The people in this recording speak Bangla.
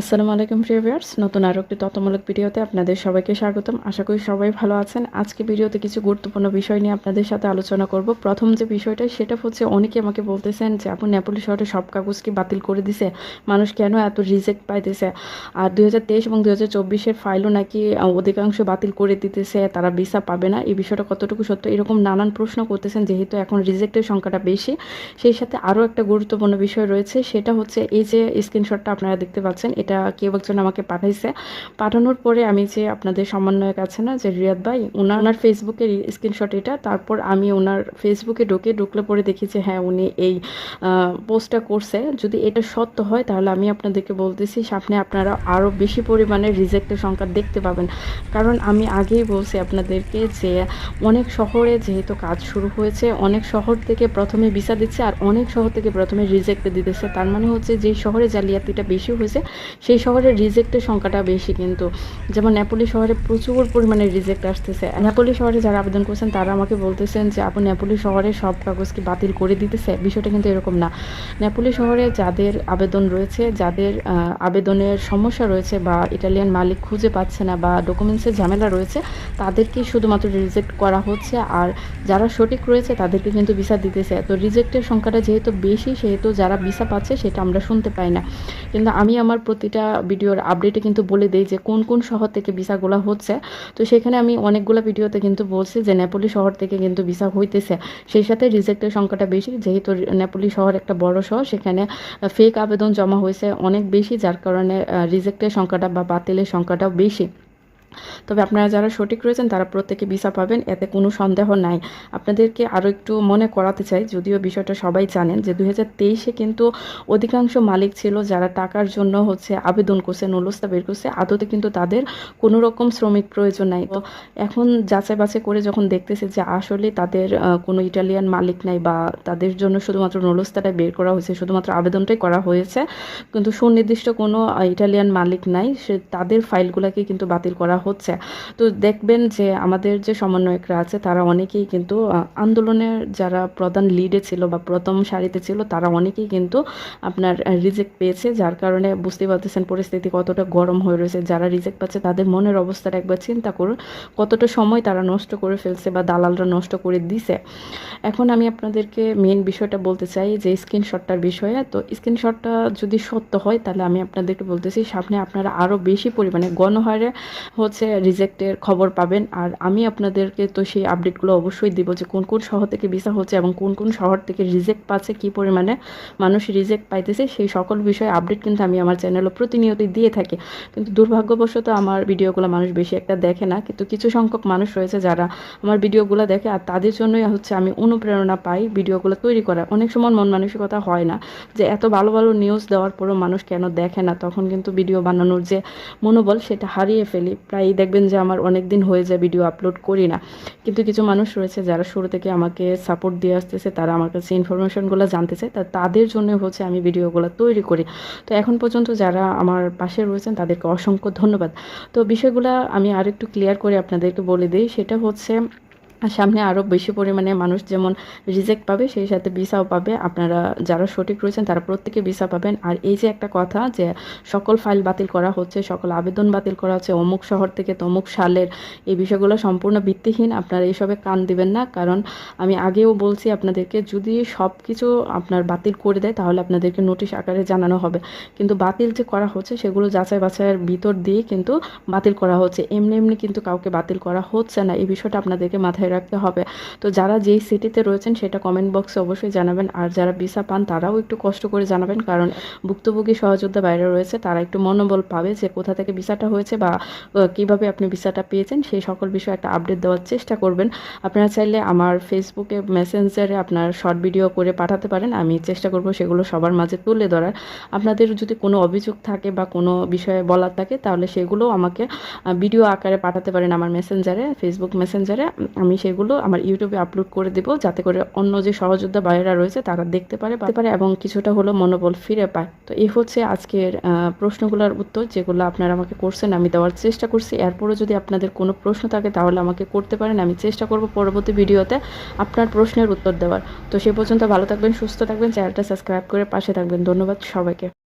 আসসালামু আলাইকুম প্রিভিয়ার্স নতুন আরও একটি তথ্যমূলক ভিডিওতে আপনাদের সবাইকে স্বাগতম। আশা করি সবাই ভালো আছেন। আজকে ভিডিওতে কিছু গুরুত্বপূর্ণ বিষয় নিয়ে আপনাদের সাথে আলোচনা করব। প্রথম যে বিষয়টা, সেটা হচ্ছে অনেকে আমাকে বলতেছেন যে আপনি নেপালি শহরে সব কাগজ কি বাতিল করে দিছে? মানুষ কেন এত রিজেক্ট পাইতেছে? আর দুই হাজার তেইশ এবং দুই হাজার চব্বিশের ফাইলও নাকি অধিকাংশ বাতিল করে দিতেছে, তারা ভিসা পাবে না। এই বিষয়টা কতটুকু সত্য? এরকম নানান প্রশ্ন করতেছেন, যেহেতু এখন রিজেক্টের সংখ্যাটা বেশি। সেই সাথে আরও একটা গুরুত্বপূর্ণ বিষয় রয়েছে, সেটা হচ্ছে এই যে স্ক্রিনশটটা আপনারা দেখতে পাচ্ছেন এটা কেউ একজন আমাকে পাঠাইছে। পাঠানোর পরে আমি যে আপনাদের সমন্বয়ক আছে না যে রিয়াদ ভাই ওনার ওনার ফেসবুকের স্ক্রিনশট এটা তারপর আমি ওনার ফেসবুকে ঢুকে ঢুকলে পরে দেখি যে হ্যাঁ উনি এই পোস্টটা করছে। যদি এটা সত্য হয় তাহলে আমি আপনাদেরকে বলতেছি সামনে আপনারা আরও বেশি পরিমাণে রিজেক্টের সংখ্যা দেখতে পাবেন। কারণ আমি আগেই বলছি আপনাদেরকে যে অনেক শহরে যেহেতু কাজ শুরু হয়েছে অনেক শহর থেকে প্রথমে ভিসা দিচ্ছে আর অনেক শহর থেকে প্রথমে রিজেক্ট দিতেছে। তার মানে হচ্ছে যে শহরে জালিয়াতিটা বেশি হয়েছে। সেই শহরে রিজেক্টের সংখ্যাটা বেশি কিন্তু। যেমন নেপোলি শহরে প্রচুর পরিমাণে রিজেক্ট আসতেছে। নেপোলি শহরে যারা আবেদন করছেন, তারা আমাকে বলতেছেন যে আপনি নেপোলি শহরে সব কাগজ কি বাতিল করে দিতেছে। বিষয়টা কিন্তু এরকম না। নেপোলি শহরে যাদের আবেদন রয়েছে, যাদের আবেদনের সমস্যা রয়েছে বা ইটালিয়ান মালিক খুঁজে পাচ্ছে না বা ডকুমেন্টসের ঝামেলা রয়েছে তাদেরকেই শুধুমাত্র রিজেক্ট করা হচ্ছে। আর যারা সঠিক রয়েছে, তাদেরকে কিন্তু ভিসা দিতেছে। তো রিজেক্টের সংখ্যাটা যেহেতু বেশি, সেহেতু যারা ভিসা পাচ্ছে, সেটা আমরা শুনতে পাই না। কিন্তু আমি আমার প্রতিটা ভিডিওর আপডেটে কিন্তু বলে দিই যে কোন কোন শহর থেকে ভিসাগুলো হচ্ছে। তো সেখানে আমি অনেকগুলো ভিডিওতে কিন্তু বলছি যে নেপোলি শহর থেকে কিন্তু ভিসা হইতেছে। সেই সাথে রিজেক্টের সংখ্যাটা বেশি, যেহেতু নেপোলি শহর একটা বড় শহর, সেখানে ফেক আবেদন জমা হয়েছে অনেক বেশি, যার কারণে রিজেক্টের সংখ্যাটা বা বাতিলের সংখ্যাটাও বেশি। তবে আপনারা যারা সঠিক রয়েছেন, তারা প্রত্যেকে ভিসা পাবেন, এতে কোনো সন্দেহ নাই। আপনাদেরকে আরও একটু মনে করাতে চাই, যদিও বিষয়টা সবাই জানেন যে দুই তেইশে কিন্তু অধিকাংশ মালিক ছিল যারা টাকার জন্য হচ্ছে আবেদন করছে, নলস্তা বের করছে। আদতে কিন্তু তাদের কোনো রকম শ্রমিক প্রয়োজন নাই। তো এখন যাচাই বাছাই করে যখন দেখতেছে যে আসলে তাদের কোনো ইটালিয়ান মালিক নাই বা তাদের জন্য শুধুমাত্র নলস্তাটাই বের করা হয়েছে, শুধুমাত্র আবেদনটাই করা হয়েছে, কিন্তু সুনির্দিষ্ট কোনো ইটালিয়ান মালিক নাই। সে তাদের ফাইলগুলোকে কিন্তু বাতিল করা হচ্ছে। তো দেখবেন যে আমাদের যে সমন্বয়করা আছে, তারা অনেকেই কিন্তু আন্দোলনের যারা প্রধান লিডে ছিল বা প্রথম সারিতে ছিল, তারা অনেকেই কিন্তু আপনার রিজেক্ট পেয়েছে। যার কারণে বুঝতে পারতেছেন পরিস্থিতি কতটা গরম হয়ে রয়েছে। যারা রিজেক্ট পাচ্ছে, তাদের মনের অবস্থাটা একবার চিন্তা করুন, কতটা সময় তারা নষ্ট করে ফেলছে বা দালালরা নষ্ট করে দিছে। এখন আমি আপনাদেরকে মেন বিষয়টা বলতে চাই যে স্ক্রিনশটটার বিষয়ে। তো স্ক্রিনশটটা যদি সত্য হয়, তাহলে আমি আপনাদেরকে বলতেছি, সামনে আপনারা আরও বেশি পরিমাণে গণহারে হচ্ছে রিজেক্টের খবর পাবেন। আর আমি আপনাদেরকে তো সেই আপডেটগুলো অবশ্যই দিব যে কোন কোন শহর থেকে ভিসা হচ্ছে এবং কোন কোন শহর থেকে রিজেক্ট পাচ্ছে, কী পরিমাণে মানুষ রিজেক্ট পাইতেছে, সেই সকল বিষয়ে আপডেট কিন্তু আমি আমার চ্যানেলে প্রতিনিয়তই দিয়ে থাকি। কিন্তু দুর্ভাগ্যবশত আমার ভিডিওগুলো মানুষ বেশি একটা দেখে না, কিন্তু কিছু সংখ্যক মানুষ রয়েছে যারা আমার ভিডিওগুলো দেখে আর তাদের জন্যই হচ্ছে আমি অনুপ্রেরণা পাই ভিডিওগুলো তৈরি করা অনেক সময় মন মানসিকতা হয় না যে এত ভালো ভালো নিউজ দেওয়ার পরও মানুষ কেন দেখে না? তখন কিন্তু ভিডিও বানানোর যে মনোবল সেটা হারিয়ে ফেলি। প্রায়ই দেখবেন যে আমার অনেক দিন হয়ে যায় ভিডিও আপলোড করি না। কিন্তু কিছু মানুষ রয়েছে যারা শুরু থেকে আমাকে সাপোর্ট দিয়ে আসতেছে, তারা আমার কাছে ইনফরমেশনগুলো জানতে চায় তা তাদের জন্য হচ্ছে আমি ভিডিওগুলো তৈরি করি। তো এখন পর্যন্ত যারা আমার পাশে রয়েছেন, তাদেরকে অসংখ্য ধন্যবাদ। তো বিষয়গুলো আমি আরেকটু ক্লিয়ার করে আপনাদেরকে বলে দিই, সেটা হচ্ছে সামনে আরও বেশি পরিমাণে মানুষ যেমন রিজেক্ট পাবে, সেই সাথে ভিসাও পাবে। আপনারা যারা সঠিক রয়েছেন, তারা প্রত্যেকে ভিসা পাবেন। আর এই যে একটা কথা যে সকল ফাইল বাতিল করা হচ্ছে, সকল আবেদন বাতিল করা হচ্ছে, অমুক শহর থেকে তমুক সালের, এই বিষয়গুলো সম্পূর্ণ ভিত্তিহীন। আপনারা এইসবে কান দিবেন না। কারণ আমি আগেও বলছি আপনাদেরকে, যদি সব কিছু আপনার বাতিল করে দেয়, তাহলে আপনাদেরকে নোটিশ আকারে জানানো হবে। কিন্তু বাতিল যে করা হচ্ছে, সেগুলো যাচাই বাছাইয়ের ভিতর দিয়ে কিন্তু বাতিল করা হচ্ছে। এমনি এমনি কিন্তু কাউকে বাতিল করা হচ্ছে না। এই বিষয়টা আপনাদেরকে মাথায় রাখতে হবে। তো যারা যেই সিটিতে রয়েছেন সেটা কমেন্ট বক্সে অবশ্যই জানাবেন। আর যারা ভিসা পান তারাও একটু কষ্ট করে জানাবেন, কারণ ভুক্তভোগী সহযোদ্ধা বাইরে রয়েছে, তারা একটু মনোবল পাবে যে কোথা থেকে ভিসাটা হয়েছে বা কীভাবে আপনি ভিসাটা পেয়েছেন সেই সকল বিষয়ে একটা আপডেট দেওয়ার চেষ্টা করবেন। আপনারা চাইলে আমার ফেসবুকে মেসেঞ্জারে আপনার শর্ট ভিডিও করে পাঠাতে পারেন, আমি চেষ্টা করব সেগুলো সবার মাঝে তুলে ধরার। আপনাদের যদি কোনো অভিযোগ থাকে বা কোনো বিষয়ে বলার থাকে, তাহলে সেগুলো আমাকে ভিডিও আকারে পাঠাতে পারেন আমার মেসেঞ্জারে ফেসবুক মেসেঞ্জারে আমি সেগুলো আমার ইউটিউবে আপলোড করে দেবো, যাতে করে অন্য যে সহযোদ্ধা বাইরা রয়েছে তারা দেখতে পারে পাতে পারে এবং কিছুটা হলো মনোবল ফিরে পায়। তো এই হচ্ছে আজকের প্রশ্নগুলোর উত্তর যেগুলো আপনারা আমাকে করছেন, আমি দেওয়ার চেষ্টা করছি। এরপরও যদি আপনাদের কোনো প্রশ্ন থাকে তাহলে আমাকে করতে পারেন, আমি চেষ্টা করব পরবর্তী ভিডিওতে আপনার প্রশ্নের উত্তর দেওয়ার। তো সে পর্যন্ত ভালো থাকবেন, সুস্থ থাকবেন, চ্যানেলটা সাবস্ক্রাইব করে পাশে থাকবেন। ধন্যবাদ সবাইকে।